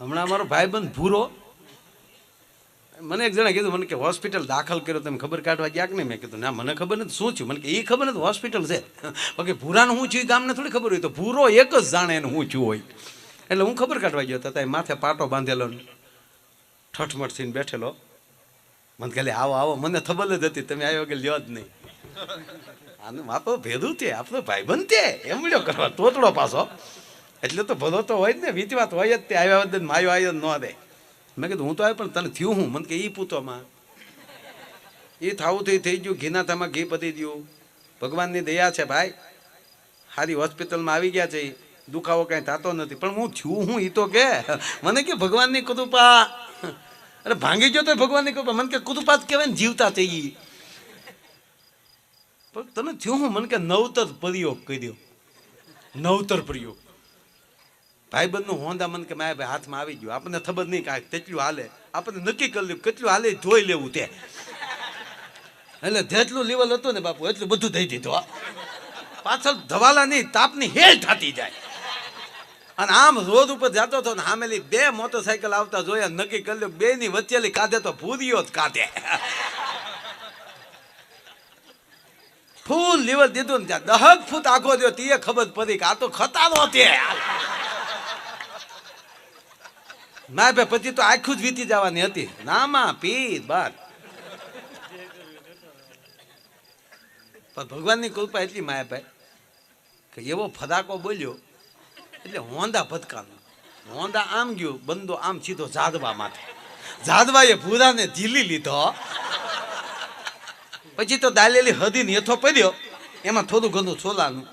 હમણાં અમારો ભાઈબંધ ભૂરો. મને એક જણા કીધું, મને કે હોસ્પિટલ દાખલ કર્યો, તમે ખબર કાઢવા ગયા કે નહીં? મેં કીધું, ના, મને ખબર નથી, શું થયું? મને કે એ ખબર નથી, હોસ્પિટલ છે. બાકી ભૂરાનું હું એ ગામને થોડી ખબર હોય તો ભૂરો એક જ જાણે એનું હું થયું હોય. એટલે હું ખબર કાઢવા ગયો હતા માથે પાટો બાંધેલો ઠઠમઠ થઈને બેઠેલો. મને કહે આવો આવો, મને ખબર જ હતી, તમે આવ્યો કે લ્યો જ નહીં. આનું માપો ભેદું તે, આપણો ભાઈબંધ તે, એમ લ્યો કરવા, તોતડો પાછો. એટલે તો ભલો તો હોય જ ને, વીતી વાત હોય જ તે આવ્યા વખતે માયો આવ્યો ન દે. મેં કીધું, હું તો આવ્યો, પણ તને થયું હું? મને કે એ પૂતોમાં એ થાવું થઈ થઈ ગયું, ઘીના થામાં ઘી પતી ગયું. ભગવાનની દયા છે ભાઈ. સારી હોસ્પિટલમાં આવી ગયા છે. દુખાવો કાંઈ થતો નથી. પણ હું થયું હું એ તો કે. મને કે, ભગવાનની કૃપા. અરે, ભાંગી ગયો તો ભગવાનની કૃપા. મને કે, કૃપા જ કહેવાય ને, જીવતા થઈ ગઈ પણ તને થયું હું? મને કે, નવતર પ્રયોગ કર્યો. નવતર પ્રયોગ. ભાઈબંધનું હોંદા મન કે મારા ભાઈ હાથમાં આવી ગયું. આપણને ખબર નહીં કાંઈ કેટલું હાલે. આપણને નક્કી કરી લેવું કેટલું હાલે જોઈ લેવું તે. એટલે જેટલું લેવલ હતું ને બાપુ, એટલું બધું થઈ દીધું પાછળ ધવાલા નહીં તાપની હેલ થતી જાય. અને આમ રોડ ઉપર જતો હતો ને સામેલી બે મોટરસાયકલ આવતા જોયા, નક્કી કરી લ્યો બે ની વચ્ચેલી કાઢે તો ભૂરીઓ જ કાઢે ફૂલ લેવલ દીધું ને ત્યાં દહક ફૂટ આખો દો તે ખબર પડી કે આ તો ખતારો તે ના ભાઈ, પછી તો આખું જ વીતી જવાની હતી. નામાં પી બાર. પણ ભગવાનની કૃપા એટલી માયા ભાઈ, કે એવો ફદાકો બોલ્યો, એટલે હોંદા ભટકાનો હોંદા આમ ગયો, બંદો આમ સીધો જાદવા માથે. જાદવાએ ભૂરાને ઝીલી લીધો. પછી તો દાલેલી હદીને હેથો પડ્યો, એમાં થોડું ઘણું છોલાનું.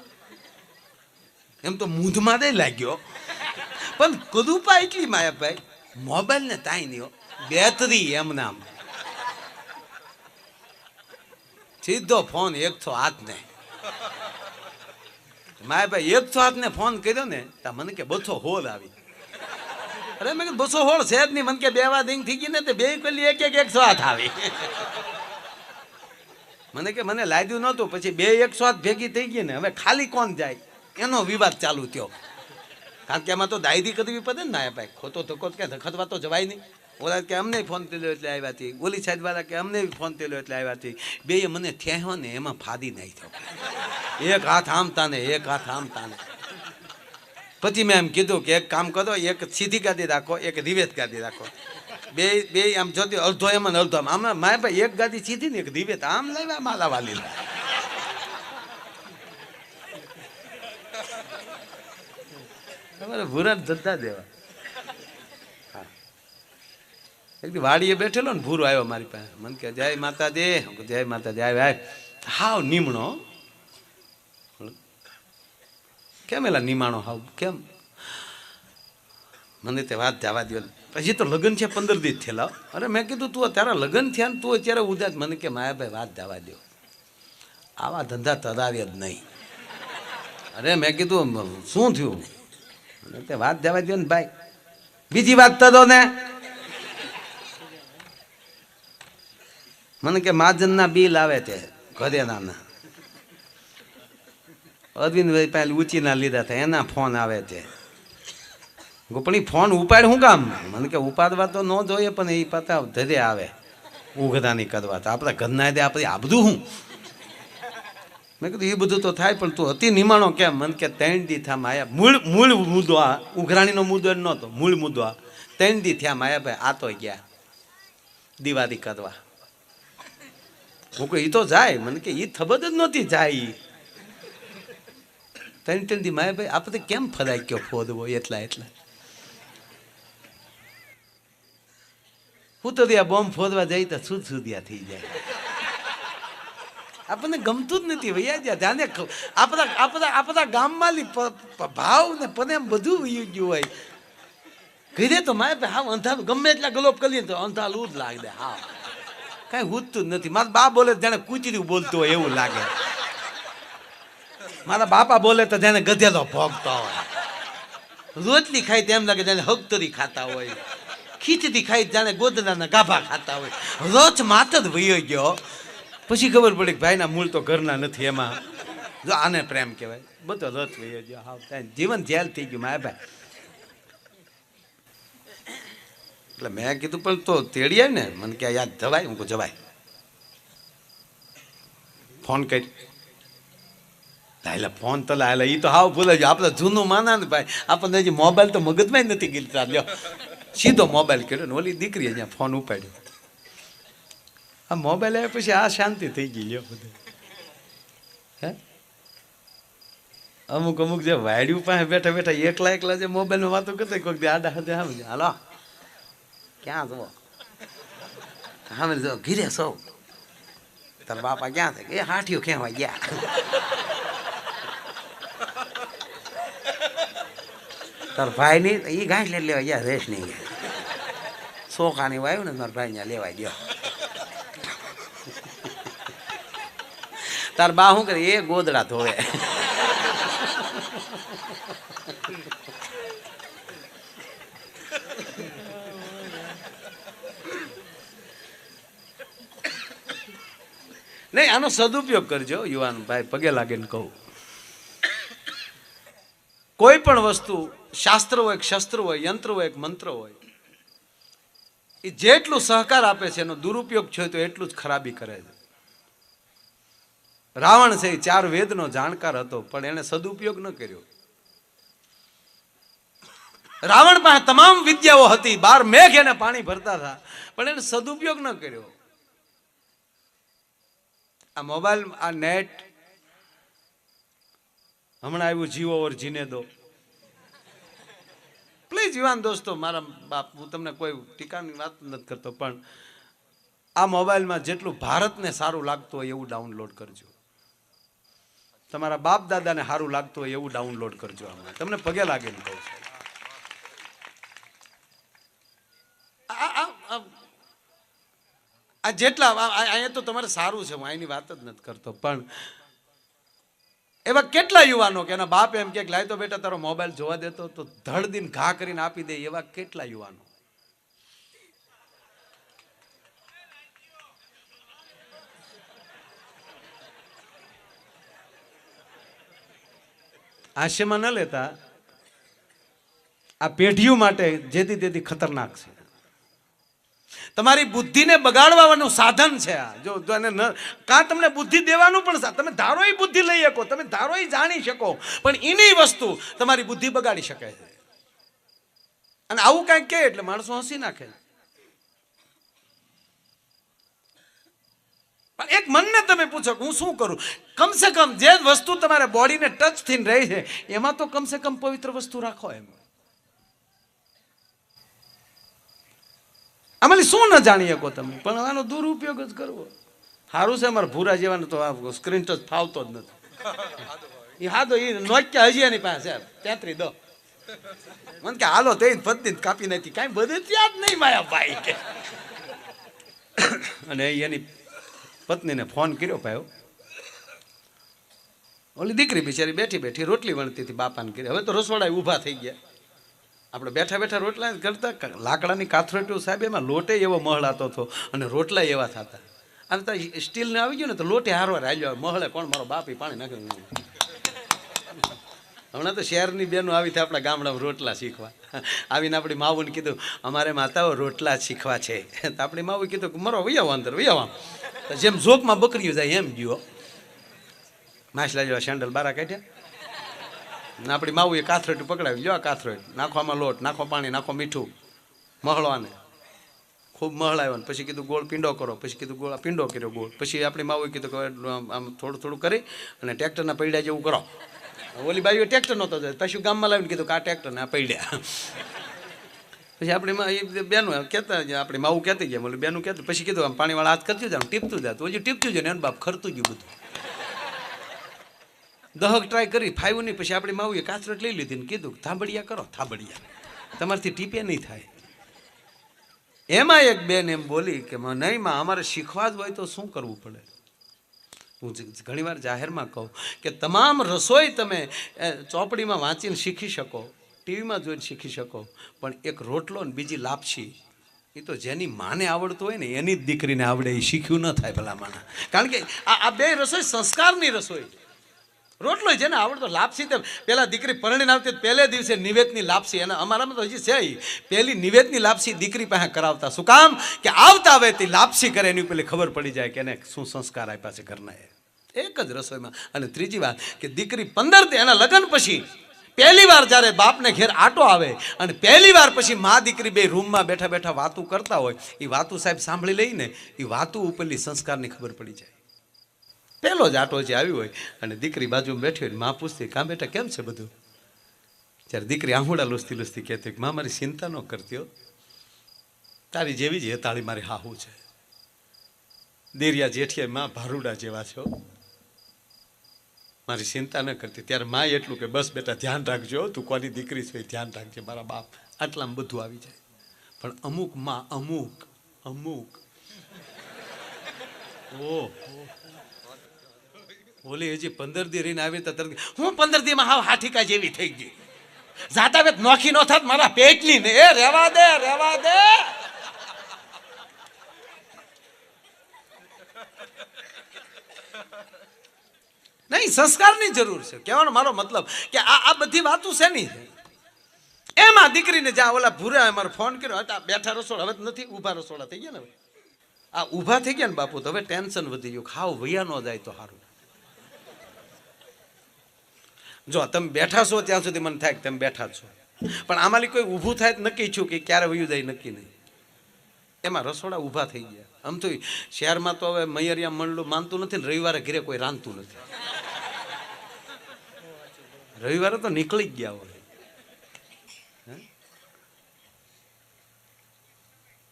એમ તો મૂંધમાં નહીં લાગ્યો. પણ કૃપા એટલી માયાભાઈ મોબાઈલ ને તાઈ નહીં બેતરી એમ નામ સીધો ફોન એકસો હાથ ને માયાભાઈ એકસો હાથ ને ફોન કર્યો ને, તો મને કે બસો હોલ આવી. અરે મેં બસો હોળ છે જ નહીં. મને કે બે વાર દિંગ થઈ ગઈ ને, તે બે પેલી એક એક એકસો હાથ આવી. મને કે મને લાગ્યું નહોતું. પછી બે એકસો હાથ ભેગી થઈ ગઈ ને, હવે ખાલી કોણ જાય? એનો વિવાદ ચાલુ થયો. કારણ કે એમાં તો દાયદી કરવી પડે ને નાયા ભાઈ ખોટો ધક્કો કે ધખતવા તો જવાય નહીં. ઓલા કે અમને ફોન તેલો એટલે આવ્યા હતી ઓલી સાઈડ વાળા કે અમને ફોન તેલો એટલે આવ્યા હતી બે મને થેહો ને એમાં ફાદી નહીં થયો. એક હાથ આમતા ને એક હાથ આમતા ને પછી મેં એમ કીધું કે એક કામ કરો, એક સીધી ગાદી રાખો, એક રિવેત ગાદી રાખો. બે બે આમ જોતી અડધો એમ અડધો આમ. આમ માય ભાઈ એક ગાદી સીધી ને એક રિવેત આમ લાવ્યા માલા વાલી તમારે ભૂરા ધંધા દેવા. એક વાડીએ બેઠેલો ને ભૂરો આવ્યો મારી પાસે. મને કે જય માતાજી. દે જય માતાજી આવ્યો આય. હાવ નીમણો. કેમ એલા નિમાણો હાવ? કેમ? મને તે વાત જવા દો પછી તો લગ્ન છે પંદર દિવસ થયેલા. અરે મેં કીધું, તું અત્યારે લગ્ન થયા ને તું અત્યારે ઉદાસ. મને કે માયાભાઈ વાત જવા દો આવા ધંધા તરાવે જ નહીં. અરે મેં કીધું, શું થયું? તે વાત જવા દો ને ભાઈ. બીજી વાત તરો ને. મને કે મહાજનના બિલ આવે છે ઘરેનાના અરવિંદભાઈ પાસે ઊંચીના લીધા હતા એના ફોન આવે છે. ગોપણી ફોન ઉપાડ શું કામ? મને કે ઉપાડવા તો ન જોઈએ, પણ એ પતા ધરે આવે. ઉઘરાની કરવા તો આપણા ઘરના આપણે આબધું હું? મેં કીધું, એ બધું તો થાય, પણ તું અતિ નિમાણો કેમ મને કે ત્રણ દી થયા માયા. મૂળ મૂળ મુદ્દો આ, ઉઘરાણીનો મુદ્દો નહોતો, મૂળ મુદ્દો આ. ત્રણ દી થયા માયાભાઈ આ તો ગયા, દિવાળી કરવા. હું કહું એ તો જાય. મને કે એ થબત જ નહોતી જાય. ત્રણ ત્રણ દી માયાભાઈ આપણે કેમ ફરાઈ ગયો ફોદવો એટલા એટલા. હું તો ત્યાં બોમ્બ ફોદવા જાય તો સુધ સુધ્યા થઈ જાય. આપણને ગમતું જ નથી વૈયા ધ્યાને આપણા આપણા આપણા ગામમાં ભાવ ને પ્રેમ બધું વયું ગયું હોય. કીધે તો મારે હા, અંધારું. ગમે એટલા ગલોપ કરીએ તો અંધારું જ લાગે. હા. કાંઈ હૂતતું જ નથી. મારા બા બોલે જાણે કૂચર્યું બોલતું હોય એવું લાગે. મારા બાપા બોલે તો જાણે ગધેલો ભોગતો હોય. રોટલી ખાય તેમ લાગે જાણે હગતરી ખાતા હોય. ખીચડી ખાય જાણે ગોદડાના ગાભા ખાતા હોય. રોજ માત્ર વયો ગયો. પછી ખબર પડી કે ભાઈના મૂળ તો ઘરના નથી એમાં. જો આને પ્રેમ કહેવાય. બધો રથ લઈએ ગયો. હાવ જીવન જેલ થઈ ગયું મારા ભાઈ. એટલે મેં કીધું, પણ તો તેડી ને. મને કે યાદ જવાય? હું જવાય. ફોન કરી એટલે ફોન તો લાયેલા. એ તો હાવ ભૂલે છે આપણે જૂનું માના ને ભાઈ. આપણને હજી મોબાઈલ તો મગજમાં નથી ગીલતા લ્યો. સીધો મોબાઈલ કર્યો ને ઓલી દીકરી અહીંયા ફોન ઉપાડ્યો. આ મોબાઈલ આવ્યા પછી આ શાંતિ થઈ ગઈ લ્યો બધું. હે? અમુક અમુક જે વાડ્યું પાસે બેઠા બેઠા એકલા એકલા જે મોબાઈલમાં વાતો કરતા કોઈક આડા હાથે હામે હાલો. ક્યાં જુઓ હામે જો, ઘીરે સૌ તાર બાપા ક્યાં છે? એ હાઠિયો ખેવા ગયા. તાર ભાઈ ની એ ઘાસ લેવા ગયા રેસ નહીં ગયા સોખાની વાયુ ને તાર ભાઈ ને લેવા ગયો. તાર બા શું કરે? એ ગોદડા ધોવે. નહીં, આનો સદુપયોગ કરજો, યુવાન ભાઈ, પગે લાગીને કહું. કોઈ પણ વસ્તુ, શાસ્ત્ર હોય, શસ્ત્ર હોય, યંત્ર હોય, એક મંત્ર હોય, એ જેટલું સહકાર આપે છે, એનો દુરુપયોગ છે તો એટલું જ ખરાબી કરે છે. રાવણ છે ચાર વેદનો જાણકાર હતો, પણ એણે સદુપયોગ ન કર્યો. રાવણ પાસે તમામ વિદ્યાઓ હતી, બાર મેઘ એને પાણી ભરતા હતા, પણ એને સદુપયોગ ન કર્યો. આ મોબાઈલ, આ નેટ, હમણાં આવ્યું જીવો ઓર જીને દો પ્લીઝ યુવાન દોસ્તો, મારા બાપ, હું તમને કોઈ ટીકાની વાત નથી કરતો, પણ આ મોબાઈલમાં જેટલું ભારતને સારું લાગતું હોય એવું ડાઉનલોડ કરજો. તમારા બાપ દાદાને સારું લાગતું હોય એવું ડાઉનલોડ કરજો હમણાં. તમને પગે લાગે ને કહું છું. આ- જેટલા અહીંયા તો તમારે સારું છે, હું અહીંની વાત જ નથી કરતો. પણ એવા કેટલા યુવાનો કે એના બાપ એમ કે લાય તો બેટા, તારો મોબાઈલ જોવા દેતો તો ધડ દિન ઘા કરીને આપી દે એવા કેટલા યુવાનો. હાસ્યમાં ન લેતા, આ પેઢીઓ માટે જેથી તેથી ખતરનાક છે. તમારી બુદ્ધિને બગાડવાનું સાધન છે આ. જો એને કાં તમને બુદ્ધિ દેવાનું પણ તમે ધારો એ બુદ્ધિ લઈ શકો, તમે ધારો એ જાણી શકો, પણ એની વસ્તુ તમારી બુદ્ધિ બગાડી શકે છે. અને આવું કાંઈક કહે એટલે માણસો હસી નાખે. પણ એક મનને તમે પૂછો કે હું શું કરું? કમસે કમ જે વસ્તુ તમારે બોડીને ટચ થઈને રહી છે, એમાં તો કમસે કમ પવિત્ર વસ્તુ રાખો એમ. આમાંથી શું ન જાણી શકો તમે? પણ આનો દુરુપયોગ જ કરવો. સારું છે અમારા ભૂરા જેવાનું તો સ્ક્રીન ટચ ફાવતો જ નથી. એ હા તો એ નોક્યા હજી એની પાસે તેત્રી દો. મને કે હાલો, તે પત્ની કાપી નથી કાંઈ બધે ત્યાં જ નહીં માયા ભાઈ કે. અને એની પત્નીને ફોન કર્યો પાયો ઓલી દીકરી બિચારી બેઠી બેઠી રોટલી વણતી હતી, બાપાને કરી હવે તો રસોડા ઊભા થઈ ગયા. આપણે બેઠા બેઠા રોટલા કરતા લાકડાની કાથરોટીઓ સાહેબ, એમાં લોટે એવો મહળાતો હતો અને રોટલા એવા થતા. અને તો સ્ટીલને આવી ગયો ને, તો લોટે હારવા હાલ્યો મહળે કોણ, મારો બાપી પાણી નાખે હમણાં તો શહેરની બેનો આવી થાય આપણા ગામડામાં રોટલા શીખવા. આવીને આપણી માવુને કીધું, અમારે માતાઓ રોટલા શીખવા છે. તો આપણી માવું કીધું કે, મરો, વૈયાવો અંદર, વૈયાવા તો જેમ ઝોકમાં બકરીઓ જાય એમ ગયો. માછલા જેવા સેન્ડલ બારા કાઢ્યા. ને આપણી માવું એ કાથરોટ પકડાવી આ કાથરોટ. નાખવામાં લોટ, નાખો પાણી, નાખો મીઠું. મહળવાને ખૂબ મહળાવ્યો પછી કીધું, ગોળ પીંડો કરો. પછી કીધું, ગોળ પીંડો કર્યો ગોળ. પછી આપણી માવું કીધું કે આમ થોડું થોડું કરી અને ટ્રેક્ટરના પૈડા જેવું કરો. ઓલી બાજુ ટ્રેક્ટર નહોતો જાય. પછી ગામમાં લાવીને કીધું કે આ ટ્રેક્ટરને આ પડ્યા. પછી આપણે એ બેનું કહેતા આપણે માવું કહેતી ગયા બોલું બેનું કહેતું, પછી કીધું, આમ પાણીવાળા હાથ કરતું જાય ટીપતું જાય તો હજી ટીપતું જાય ને એનું બાપ ખરતું ગયું બધું. દહક ટ્રાય કરી ફાયું નહીં. પછી આપણે માવું કાચરટ લઈ લીધી ને કીધું થાબડિયા કરો થાબડિયા તમારથી ટીપે નહીં થાય. એમાં એક બેન એમ બોલી કે "મ- નહીં માં, અમારે શીખવા જ હોય તો શું કરવું પડે? હું ઘણીવાર જાહેરમાં કહું કે તમામ રસોઈ તમે ચોપડીમાં વાંચીને શીખી શકો, ટીવીમાં જોઈને શીખી શકો, પણ એક રોટલો ને બીજી લાપસી એ તો જેની માને આવડતું હોય ને એની જ દીકરીને આવડે, એ શીખ્યું ન થાય ભલા માના કારણ કે આ બે રસોઈ સંસ્કારની રસોઈ. રોટલો છે ને, આવડતો લાપસી તેમ પેલા દીકરી પરણીને આવતી પહેલે દિવસે નિવેદની લાપસી. અને અમારામાં તો હજી છે. પહેલી નિવેદની લાપસી દીકરી પાસે કરાવતા. શું કામ? કે આવતા આવે તે લાપસી કરે, એની પેલી ખબર પડી જાય કે એને શું સંસ્કાર આપ્યા છે ઘરના એક જ રસોઈમાં. અને ત્રીજી વાત, કે દીકરી પંદર એના લગ્ન પછી પહેલી વાર જ્યારે બાપને ઘેર આટો આવે અને પહેલી વાર પછી મા દીકરી બે રૂમમાં બેઠા બેઠા વાતું કરતા હોય એ વાતું સાહેબ સાંભળી લઈને એ વાતું ઉપરની સંસ્કારની ખબર પડી જાય. પહેલો જ આટો જે આવ્યો હોય અને દીકરી બાજુમાં બેઠી હોયમાં પૂછતી કાં બેટા કેમ છે બધું? જ્યારે દીકરી આહુડા લુસતી લુસતી કહેતી કે, મા, મારી ચિંતા ન કરતી તારી જેવી જ હેતાળી મારી હાહુ છે. દેરિયા જેઠિયા માં ભારુડા જેવા છો. મારી ચિંતા ન કરતી. ત્યારે માં એટલું કે, બસ બેટા, ધ્યાન રાખજો. તું કોની દીકરી છે એ ધ્યાન રાખજે. મારા બાપ આટલામાં બધું આવી જાય. પણ અમુકમાં અમુક અમુક ઓહ ઓલી હજી પંદર દી રહીને આવી તો હું પંદર દી માં હાવ હાઠીકા જેવી થઈ ગઈ. જાતા વેત નોખી નો થાત, મારા પેટની ને, એ રેવા દે રેવા દે. નહીં, સંસ્કારની જરૂર છે. કહેવાનો મારો મતલબ કે આ આ બધી વાતો શેની છે? એમાં દીકરીને જ્યાં ઓલા ભૂરા મારો ફોન કર્યો હતા બેઠા રસોડા, હવે નથી, ઊભા રસોડા થઈ ગયા ને આ ઊભા થઈ ગયા ને બાપુ તો હવે ટેન્શન વધી ગયું ખાવ વૈયા ન જાય તો સારું જો, તમે બેઠા છો ત્યાં સુધી મને થાય કે તમે બેઠા છો. પણ આમાંથી કોઈ ઊભું થાય નક્કી છું કે ક્યારે વયું જાય, નક્કી નહીં. એમાં રસોડા ઊભા થઈ ગયા. આમ તો શહેરમાં તો હવે મૈયરિયા મંડળું માનતું નથી ને રવિવારે ઘરે કોઈ રાંધતું નથી. રવિવારે તો નીકળી જ ગયા હોય.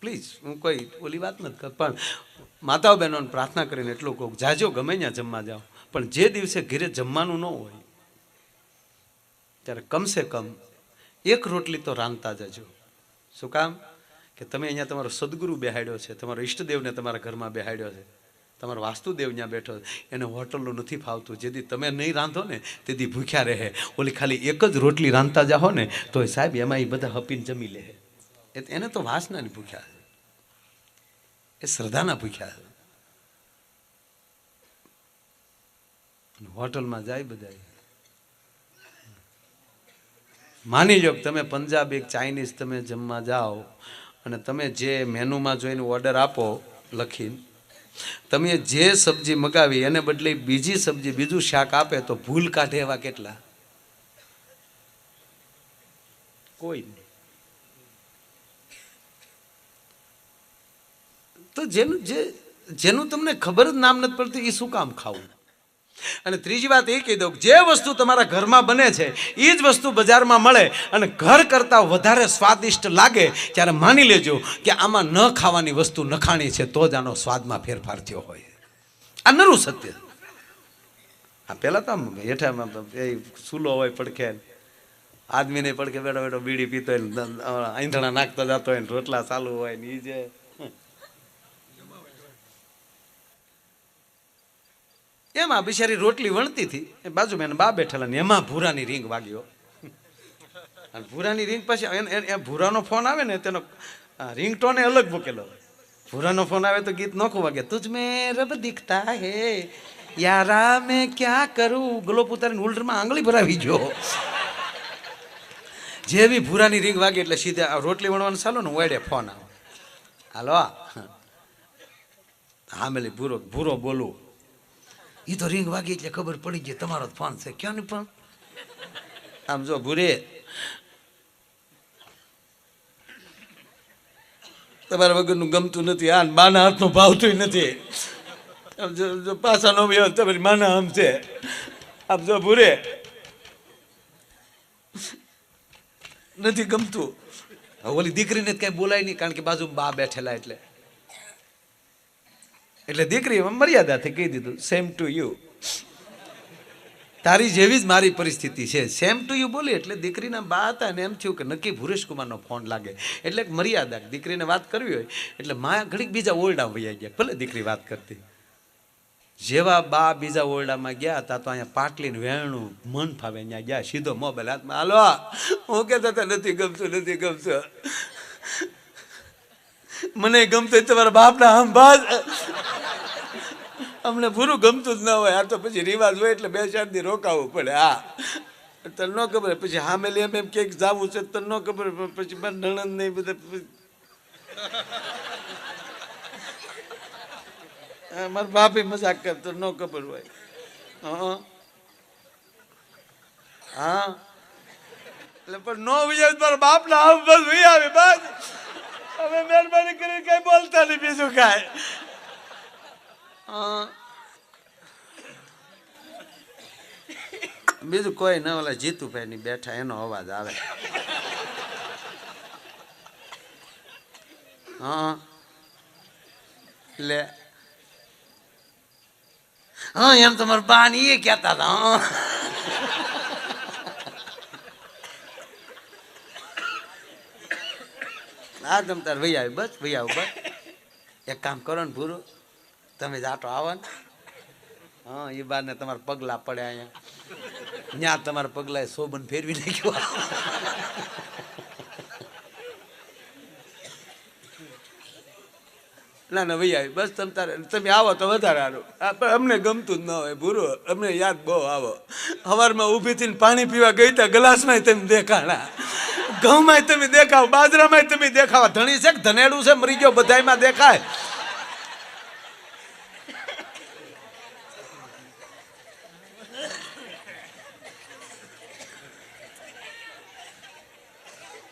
પ્લીઝ, હું કોઈ ઓલી વાત નથી કરતો. પણ માતાઓ બહેનોને પ્રાર્થના કરીને એટલું કહું જાજો ગમે ત્યાં જમવા જાઓ. પણ જે દિવસે ઘરે જમવાનું ન હોય, ત્યારે કમસે કમ એક રોટલી તો રાંધતા જજો. શું કામ? કે તમે અહીંયા તમારો સદગુરુ બેહાડ્યો છે, તમારો ઈષ્ટદેવને તમારા ઘરમાં બેહાડ્યો છે, તમારો વાસ્તુદેવ ત્યાં બેઠો એને હોટલનું નથી ફાવતું. જેથી તમે નહીં રાંધો ને, તેથી ભૂખ્યા રહે. ઓલી ખાલી એક જ રોટલી રાંધતા જાઓ ને તો સાહેબ, એમાં એ બધા હપીને જમી લે. એને તો વાસનાની ભૂખ્યા. એ શ્રદ્ધાના ભૂખ્યા હોટલમાં જાય બધા માની લો તમે પંજાબ એક ચાઇનીઝ તમે જમવા જાઓ અને તમે જે મેનુમાં જોઈને ઓર્ડર આપો લખીને, તમે જે સબ્જી મગાવી એને બદલે બીજી સબ્જી બીજું શાક આપે તો ભૂલ કાઢે એવા કેટલા? કોઈ નહીં. તો જેનું જે જેનું તમને ખબર જ નામ નથી પડતું, એ શું કામ ખાવું? અને ત્રીજી વાત એ કહી દઉં જે વસ્તુ તમારા ઘરમાં બને છે એ જ વસ્તુ બજારમાં મળે અને ઘર કરતાં વધારે સ્વાદિષ્ટ લાગે, ત્યારે માની લેજો કે આમાં ન ખાવાની વસ્તુ નખાણી છે, તો જ આનો સ્વાદમાં ફેરફાર થયો હોય. આ નરું સત્ય. આ પહેલાં તો આમ હેઠામાં એ સૂલો હોય પડખે, આદમીને પડખે બેઠો બેઠો બીડી પીતો હોય આંધણા નાખતો જતો હોય રોટલા ચાલુ હોય ને એ જે એમાં બિચારી રોટલી વણતી હતી. એ બાજુમાં એના બા બેઠેલા ને એમાં ભૂરાની રીંગ વાગ્યો. અને ભૂરાની રીંગ પછી એ ભૂરાનો ફોન આવે ને તેનો રિંગટોને અલગ મૂકેલો. ભૂરાનો ફોન આવે તો ગીત નોખું વાગે. તુજ મેં રબ દીખતા હે, યારા મેં ક્યાં કરું? ગ્લોપ ઉતારીને ઉલ્ટરમાં આંગળી ભરાવી જો જેવી ભૂરાની રીંગ વાગી એટલે સીધા રોટલી વણવાનું ચાલો ને વડે ફોન આવે. હાલો હા, મેલી ભૂરો ભૂરો બોલું. એ તો રિંગ વાગી એટલે ખબર પડી ગઈ તમારો ફોન છે. ક્યાં નહીં ફોન? આમ જો ભૂરે. તમારા વગરનું ગમતું નથી. આ માના હાથનો ભાવતું નથી. પાછા નો તમારી માના આમ છે. આમ જો ભૂરે. નથી ગમતું. ઓલી દીકરીને કઈ બોલાય નહીં કારણ કે બાજુ બા બેઠેલા એટલે. એટલે દીકરી મર્યાદાથી કહી દીધું સેમ ટુ યુ તારી જેવી જ મારી પરિસ્થિતિ છે. સેમ ટુ યુ બોલી એટલે દીકરીના બા હતા અને એમ થયું કે નક્કી ભુરેશ કુમારનો ફોન લાગે. એટલે મર્યાદા, દીકરીને વાત કરવી હોય એટલે મા ઘડીક બીજા ઓરડા વૈયા ગયા. ભલે દીકરી વાત કરતી. જેવા બા બીજા ઓરડામાં ગયા હતા તો અહીંયા પાટલીને વેણું મન ફાવે અહીંયા ગયા. સીધો મોબાઈલ હાથમાં, હાલો હું કહેતા હતા, નથી ગમતું નથી ગમતું. મને ગમતું તમારા બાપના અંબાજ અમને પૂરું ગમતું જ ન હોય. આ તો પછી રિવાજ હોય એટલે બે ચાર દી રોકાવું પડે, હા. તને ન ખબર પછી હા મેલી એમ એમ ક્યાંક જવું છે તને ન ખબર. પછી મારા નણંદ નહીં બધા મારા બાપે મજાક કરતો ન ખબર હોય. હા. હા. એટલે પણ નો વિજય મારા બાપના આમ બસ આવે બસ હવે મહેરબાની કરી કઈ બોલતા નહીં, બીજું કાંઈ. બીજું કોઈ ન, ઓલા જીતુભાઈ ની બેઠા, એનો અવાજ આવે હા લે હા એમ તમારા બા એ કહેતા હતા હા હા તમ તાર ભાઈ આવી, બસ ભાઈ આવો, બસ. એક કામ કરો ને ભૂરો, તમે જાટો આવો ને. હા એ બાર ને તમારા પગલા પડે અહીંયા. ત્યાં તમારા પગલા શોભન ફેરવી નાખ્યું. ના ના ભાઈ આવી, બસ તમ તારે, તમે આવો તો વધારે સારું. અમને ગમતું જ ન હોય ભૂરો, અમને યાદ બહુ આવો. સવારમાં ઊભી થઈને પાણી પીવા ગઈ તા ગ્લાસમાં તમે દેખાણા. ઘઉંમાં તમે દેખાવ, બાજરામાં તમે દેખાવા. ધણી છે ધનેડું છે? મરી ગયો, બધાયમાં દેખાય.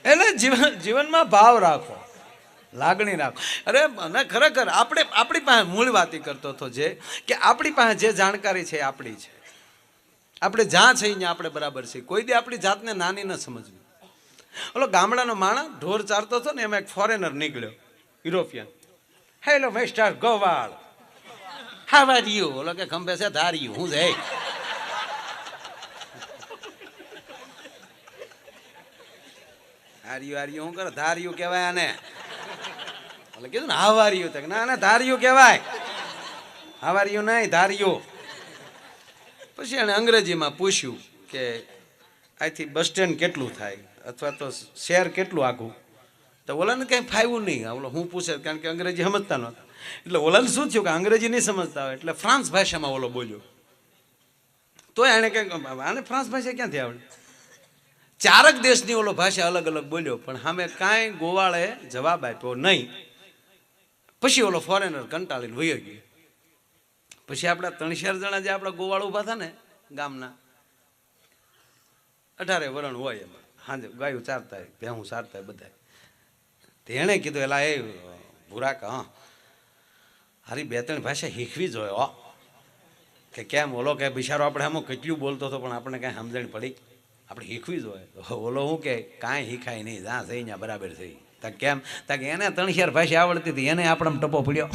એટલે જીવન, જીવનમાં ભાવ રાખો, લાગણી રાખો. અરે, મને ખરેખર આપણે, આપણી પાસે મૂળ વાતી કરતો હતો જે, કે આપણી પાસે જે જાણકારી છે આપણી છે. આપણે જ્યાં છે ત્યાં આપણે બરાબર છે કોઈ દી આપણી જાતને નાની ન સમજવી. ઓલો ગામડાનો માણસ ઢોર ચારતો હતો ને એમાં એક ફોરેનર નીકળ્યો, યુરોપિયન. હેલો મિસ્ટર ગોવાળ. હાવ આર ઓલો કે, ખંભે છે ધાર્યું હું જઈ હાર્યું હાર્યું હું કરે? ધાર્યું કહેવાય આને. એટલે કીધું ને હાવાર્યું તક ના ના ધાર્યું કહેવાય. હાવાર્યું નહીં ધાર્યું પછી એણે અંગ્રેજીમાં પૂછ્યું કે અહીંથી બસ સ્ટેન્ડ કેટલું થાય? અથવા તો શહેર કેટલું આઘું? તો ઓલાને કંઈ ફાવ્યું નહીં. ઓલો હું પૂછે, કારણ કે અંગ્રેજી સમજતા નહોતા. એટલે ઓલાને શું થયું કે અંગ્રેજી નહીં સમજતા હોય? એટલે ફ્રાન્સ ભાષામાં ઓલો બોલ્યો. તો એણે કંઈક આને ફ્રાન્સ ભાષા ક્યાંથી આવડે? ચારક દેશની ઓલો ભાષા અલગ અલગ બોલ્યો, પણ સામે કાંઈ ગોવાળે જવાબ આપ્યો નહીં. પછી ઓલો ફોરેનર કંટાળીને વયો ગયો. પછી આપણા ત્રણ ચાર જણા જે આપણા ગોવાળ ઊભા હતા ને ગામના અઢારે વરણ હોય એમાં. હાંજે ગાયું ચારતા હોય ભેહું ચારતા હોય બધા તેણે કીધું, એલા, એ ભૂરાક, હા. હારી બે ત્રણ ભાષા શીખવી જોઈએ હો. કે કેમ? ઓલો કે બિચારો આપણે આમાં કેટલું બોલતો હતો, પણ આપણે કાંઈ સમજણ પડી. આપણે શીખવી જોઈએ ઓલો શું કે, કાંઈ શીખાય નહીં, જ્યાં થઈ ત્યાં બરાબર થઈ. તા કેમ? તા કે એને ત્રણ ચાર ભાષા આવડતી હતી, એને આપણે ટપો પડ્યો.